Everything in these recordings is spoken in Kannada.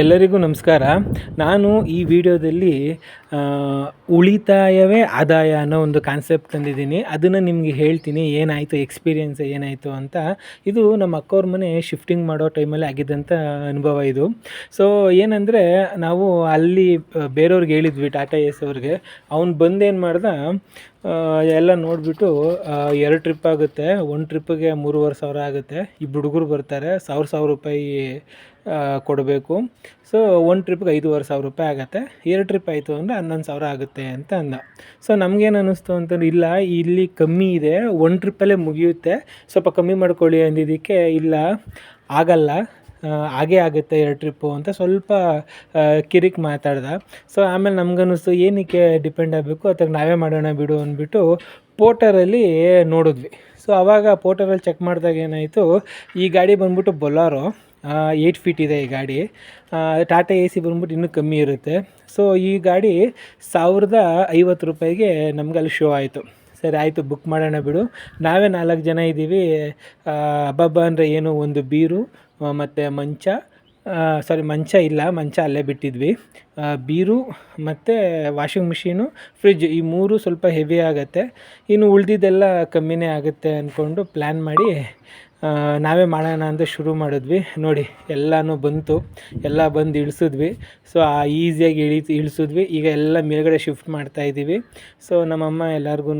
ಎಲ್ಲರಿಗೂ ನಮಸ್ಕಾರ. ನಾನು ಈ ವಿಡಿಯೋದಲ್ಲಿ ಉಳಿತಾಯವೇ ಆದಾಯ ಅನ್ನೋ ಒಂದು ಕಾನ್ಸೆಪ್ಟ್ ತಂದಿದ್ದೀನಿ. ಅದನ್ನು ನಿಮಗೆ ಹೇಳ್ತೀನಿ. ಏನಾಯಿತು ಎಕ್ಸ್ಪೀರಿಯೆನ್ಸ್ ಏನಾಯಿತು ಅಂತ. ಇದು ನಮ್ಮ ಅಕ್ಕವ್ರ ಮನೆ ಶಿಫ್ಟಿಂಗ್ ಮಾಡೋ ಟೈಮಲ್ಲಿ ಆಗಿದ್ದಂಥ ಅನುಭವ ಇದು. ಸೊ ಏನಂದರೆ, ನಾವು ಅಲ್ಲಿ ಬೇರೆಯವ್ರಿಗೆ ಹೇಳಿದ್ವಿ, ಟಾಟಾ ಎಸ್ ಅವ್ರಿಗೆ. ಅವ್ನು ಬಂದೇನು ಮಾಡ್ದ ಎಲ್ಲ ನೋಡಿಬಿಟ್ಟು ಎರಡು ಟ್ರಿಪ್ ಆಗುತ್ತೆ. ಒಂದು ಟ್ರಿಪ್ಪಿಗೆ ಮೂರುವರೆ ಸಾವಿರ ಆಗುತ್ತೆ. ಇಬ್ಬರು ಹುಡುಗರು ಬರ್ತಾರೆ. ಸಾವಿರ ಸಾವಿರ ರೂಪಾಯಿ ಕೊಡಬೇಕು. ಸೊ ಒಂದು ಟ್ರಿಪ್ಗೆ ಐದೂವರೆ ಸಾವಿರ ರೂಪಾಯಿ ಆಗುತ್ತೆ. ಎರಡು ಟ್ರಿಪ್ ಆಯಿತು ಅಂದರೆ ಹನ್ನೊಂದು ಸಾವಿರ ಆಗುತ್ತೆ ಅಂತ ಅಂದ. ಸೊ ನಮಗೇನು ಅನ್ನಿಸ್ತು ಅಂತಂದ್ರೆ, ಇಲ್ಲ, ಇಲ್ಲಿ ಕಮ್ಮಿ ಇದೆ. ಒಂದು ಟ್ರಿಪ್ಪಲ್ಲೇ ಮುಗಿಯುತ್ತೆ. ಸ್ವಲ್ಪ ಕಮ್ಮಿ ಮಾಡ್ಕೊಳ್ಳಿ ಅಂದಿದ್ದಕ್ಕೆ, ಇಲ್ಲ, ಆಗಲ್ಲ. ಹಾಗೇ ಆಗುತ್ತೆ ಎರಡು ಟ್ರಿಪ್ಪು ಅಂತ ಸ್ವಲ್ಪ ಕಿರಿಕ್ ಮಾತಾಡ್ದ. ಸೊ ಆಮೇಲೆ ನಮ್ಗನ್ನಿಸ್ತು, ಏನಕ್ಕೆ ಡಿಪೆಂಡ್ ಆಗಬೇಕು? ಅಥವಾ ನಾವೇ ಮಾಡೋಣ ಬಿಡು ಅಂದ್ಬಿಟ್ಟು ಪೋಟರಲ್ಲಿ ನೋಡಿದ್ವಿ. ಸೊ ಆವಾಗ ಪೋಟರಲ್ಲಿ ಚೆಕ್ ಮಾಡಿದಾಗ ಏನಾಯಿತು, ಈ ಗಾಡಿ ಬಂದ್ಬಿಟ್ಟು ಬೊಲಾರೋ ಏಯ್ಟ್ ಫೀಟ್ ಇದೆ ಈ ಗಾಡಿ. ಟಾಟಾ ಎ ಸಿ ಬಂದ್ಬಿಟ್ಟು ಇನ್ನೂ ಕಮ್ಮಿ ಇರುತ್ತೆ. ಸೊ ಈ ಗಾಡಿ ಸಾವಿರದ ಐವತ್ತು ರೂಪಾಯಿಗೆ ನಮ್ಗೆ ಅಲ್ಲಿ ಶೋ ಆಯಿತು. ಸರಿ, ಆಯಿತು ಬುಕ್ ಮಾಡೋಣ ಬಿಡು. ನಾವೇ ನಾಲ್ಕು ಜನ ಇದ್ದೀವಿ. ಹಬ್ಬಬ್ಬ ಅಂದರೆ ಏನು? ಒಂದು ಬೀರು ಮತ್ತು ಮಂಚ. ಸಾರಿ ಮಂಚ ಇಲ್ಲ, ಮಂಚ ಅಲ್ಲೇ ಬಿಟ್ಟಿದ್ವಿ. ಬೀರು ಮತ್ತು ವಾಷಿಂಗ್ ಮಿಷೀನು ಫ್ರಿಜ್ ಈ ಮೂರು ಸ್ವಲ್ಪ ಹೆವಿ ಆಗುತ್ತೆ. ಇನ್ನು ಉಳಿದಿದ್ದೆಲ್ಲ ಕಮ್ಮಿನೇ ಆಗುತ್ತೆ ಅಂದ್ಕೊಂಡು ಪ್ಲ್ಯಾನ್ ಮಾಡಿ ನಾವೇ ಮಾಡೋಣ ಅಂತ ಶುರು ಮಾಡಿದ್ವಿ. ನೋಡಿ, ಎಲ್ಲನೂ ಬಂತು. ಎಲ್ಲ ಬಂದು ಇಳಿಸಿದ್ವಿ. ಸೊ ಆ ಈಸಿಯಾಗಿ ಇಳಿ, ಇಳಿಸಿದ್ವಿ. ಈಗ ಎಲ್ಲ ಮೇಲ್ಗಡೆ ಶಿಫ್ಟ್ ಮಾಡ್ತಾ ಇದ್ದೀವಿ ಸೊ ನಮ್ಮಮ್ಮ ಎಲ್ಲರಿಗೂ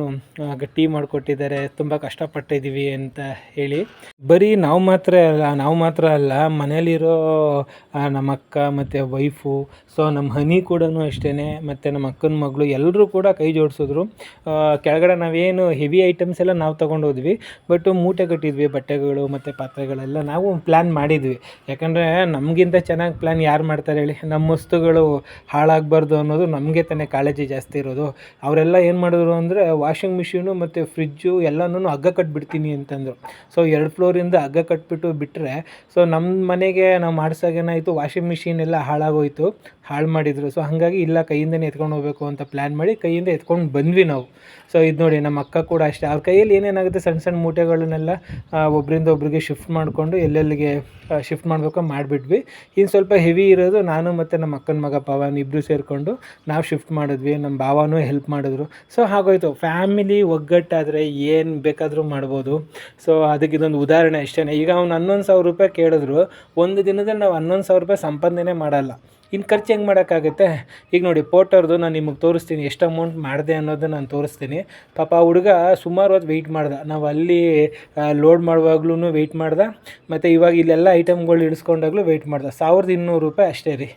ಟೀ ಮಾಡಿಕೊಟ್ಟಿದ್ದಾರೆ. ತುಂಬ ಕಷ್ಟಪಟ್ಟಿದ್ದೀವಿ ಅಂತ ಹೇಳಿ. ಬರೀ ನಾವು ಮಾತ್ರ ಅಲ್ಲ, ನಾವು ಮಾತ್ರ ಅಲ್ಲ, ಮನೇಲಿರೋ ನಮ್ಮ ಅಕ್ಕ ಮತ್ತು ವೈಫು ಸೊ ನಮ್ಮ ಹನಿ ಕೂಡ ಅಷ್ಟೇ ಮತ್ತು ನಮ್ಮ ಅಕ್ಕನ ಮಗಳು ಎಲ್ಲರೂ ಕೂಡ ಕೈ ಜೋಡಿಸಿದ್ರು. ಕೆಳಗಡೆ ನಾವೇನು ಹೆವಿ ಐಟಮ್ಸ್ ಎಲ್ಲ ನಾವು ತೊಗೊಂಡೋದ್ವಿ ಬಟ್ ಮೂಟೆ ಕಟ್ಟಿದ್ವಿ, ಬಟ್ಟೆಗಳು ಮತ್ತು ಪಾತ್ರೆಗಳೆಲ್ಲ ನಾವು ಪ್ಲ್ಯಾನ್ ಮಾಡಿದ್ವಿ. ಯಾಕಂದರೆ ನಮಗಿಂತ ಚೆನ್ನಾಗಿ ಪ್ಲ್ಯಾನ್ ಯಾರು ಮಾಡ್ತಾರೆ ಹೇಳಿ? ನಮ್ಮ ವಸ್ತುಗಳು ಹಾಳಾಗಬಾರ್ದು ಅನ್ನೋದು ನಮಗೆ ತಾನೇ ಕಾಳಜಿ ಜಾಸ್ತಿ ಇರೋದು. ಅವರೆಲ್ಲ ಏನು ಮಾಡಿದ್ರು ಅಂದರೆ ವಾಷಿಂಗ್ ಮಿಷಿನು ಮತ್ತು ಫ್ರಿಜ್ಜು ಎಲ್ಲನೂ ಹಗ್ಗ ಕಟ್ಬಿಡ್ತೀನಿ ಅಂತಂದರು. ಸೊ ಎರಡು ಫ್ಲೋರಿಂದ ಹಗ್ಗ ಕಟ್ಬಿಟ್ಟು ಬಿಟ್ಟರೆ ಸೊ ನಮ್ಮ ಮನೆಗೆ ನಾವು ಮಾಡ್ಸಾಗ ಏನಾಯಿತು ವಾಷಿಂಗ್ ಮಿಷಿನ್ ಎಲ್ಲ ಹಾಳಾಗೋಯ್ತು. ಹಾಳು ಮಾಡಿದರು. ಸೊ ಹಾಗಾಗಿ ಇಲ್ಲ, ಕೈಯಿಂದನೇ ಎತ್ಕೊಂಡು ಹೋಗಬೇಕು ಅಂತ ಪ್ಲ್ಯಾನ್ ಮಾಡಿ ಕೈಯಿಂದ ಎತ್ಕೊಂಡು ಬಂದ್ವಿ ನಾವು. ಸೊ ಇದು ನೋಡಿ ನಮ್ಮ ಅಕ್ಕ ಕೂಡ ಅಷ್ಟೇ. ಅವ್ರ ಕೈಯಲ್ಲಿ ಏನೇನಾಗುತ್ತೆ? ಸಣ್ಣ ಸಣ್ಣ ಮೂಟೆಗಳನ್ನೆಲ್ಲ ಒಬ್ಬರಿಂದ ಒಬ್ಬರಿಗೆ ಶಿಫ್ಟ್ ಮಾಡಿಕೊಂಡು ಎಲ್ಲೆಲ್ಲಿಗೆ ಶಿಫ್ಟ್ ಮಾಡಬೇಕು ಮಾಡಿಬಿಟ್ವಿ. ಇನ್ನು ಸ್ವಲ್ಪ ಹೆವಿ ಇರೋದು ನಾನು ಮತ್ತು ನಮ್ಮ ಅಕ್ಕನ ಮಗ, ಪವನ್ ಇಬ್ಬರು ಸೇರಿಕೊಂಡು ನಾವು ಶಿಫ್ಟ್ ಮಾಡಿದ್ವಿ. ನಮ್ಮ ಭಾವನೂ ಹೆಲ್ಪ್ ಮಾಡಿದ್ರು. ಸೊ ಹಾಗೋಯ್ತು. ಫ್ಯಾಮಿಲಿ ಒಗ್ಗಟ್ಟಾದರೆ ಏನು ಬೇಕಾದರೂ ಮಾಡ್ಬೋದು. ಸೊ ಅದಕ್ಕೆ ಇದೊಂದು ಉದಾಹರಣೆ ಅಷ್ಟೇ ಈಗ ಅವ್ನು ಹನ್ನೊಂದು ಸಾವಿರ ರೂಪಾಯಿ ಕೇಳಿದ್ರು. ಒಂದು ದಿನದಲ್ಲಿ ನಾವು ಹನ್ನೊಂದು ಸಾವಿರ ರೂಪಾಯಿ ಸಂಪಾದನೆ ಮಾಡಲ್ಲ. ಇನ್ನು ಖರ್ಚು ಹೆಂಗೆ ಮಾಡೋಕ್ಕಾಗುತ್ತೆ? ಈಗ ನೋಡಿ ಪೋಟೋರ್ದು ನಾನು ನಿಮಗೆ ತೋರಿಸ್ತೀನಿ, ಎಷ್ಟು ಅಮೌಂಟ್ ಮಾಡಿದೆ ಅನ್ನೋದು ನಾನು ತೋರಿಸ್ತೀನಿ. ಪಾಪ ಆ ಹುಡುಗ ಸುಮಾರು ಹೊತ್ತು ವೆಯ್ಟ್ ಮಾಡ್ದೆ. ನಾವು ಅಲ್ಲಿ ಲೋಡ್ ಮಾಡುವಾಗ್ಲೂ ವೆಯ್ಟ್ ಮಾಡ್ದೆ, ಮತ್ತು ಇವಾಗ ಇಲ್ಲೆಲ್ಲ ಐಟಮ್ಗಳು ಇಳಿಸ್ಕೊಂಡಾಗ್ಲೂ ವೆಯ್ಟ್ ಮಾಡ್ದೆ. ಸಾವಿರದ ಇನ್ನೂರು ರೂಪಾಯಿ ಅಷ್ಟೇ ರೀ.